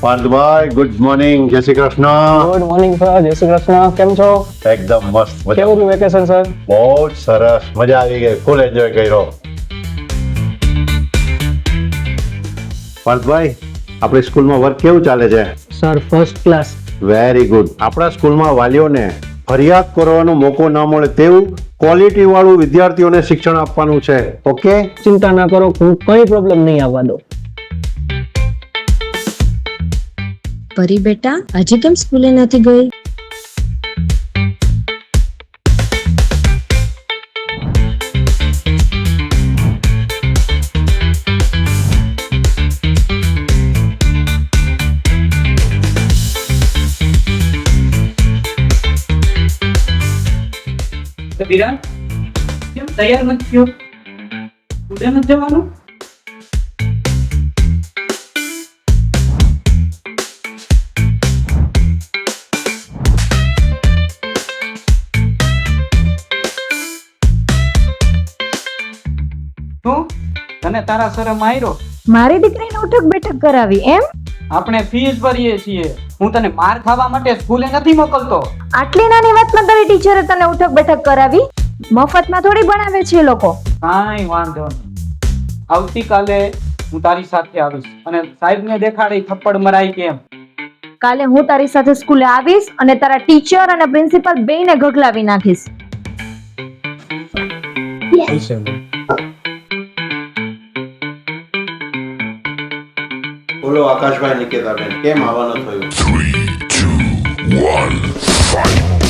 પાર્થભાઈ good morning જય Shri Krishna. Good morning sir જય શ્રી કૃષ્ણ. કેમ છો? એકદમ મસ્ત મજા. કેવું રહ્યું વેકેશન સર બહુ જ સરસ મજા આવી ગઈ ફૂલ એન્જોય કર્યો. પાર્થભાઈ આપણી સ્કૂલમાં વર્ક કેવું ચાલે છે? Sir first class very good આપણા સ્કૂલમાં વાલીઓને ફરિયાદ કરવાનો મોકો ના મળે તેવું ક્વોલિટી વાળું વિદ્યાર્થીઓને શિક્ષણ આપવાનું છે. ઓકે ચિંતા ના કરો હું કઈ પ્રોબ્લેમ નહીં આવવા દઉં. પરી બેટા આજે કેમ સ્કૂલે નથી ગઈ તો વિરાટ કેમ તૈયાર નથી થયો સ્કૂલે નથી જવાનું શું તને તારા સરે માર્યો મારી દીકરીને ઉઠક બેઠક કરાવી એમ? આપણે ફીસ ભરીએ છીએ. હું તને માર ખાવા માટે સ્કૂલે નથી મોકલતો. આટલી નાની વાતમાં તારી ટીચરે તને ઉઠક બેઠક કરાવી? મફતમાં થોડી ભણાવે છે લોકો. કાંઈ વાંધો નહીં. આવતીકાલે હું તારી સાથે આવીશ. અને સાહેબને દેખાડી થપ્પડ મરાય કેમ? કાલે હું તારી સાથે સ્કૂલે આવીશ અને તારા ટીચર અને પ્રિન્સિપલ બેયને ગગલાવી નાખીશ. બોલો આકાશભાઈ નિકેતાબેન કેમ આવવાનું થયું Three, two, one, fight.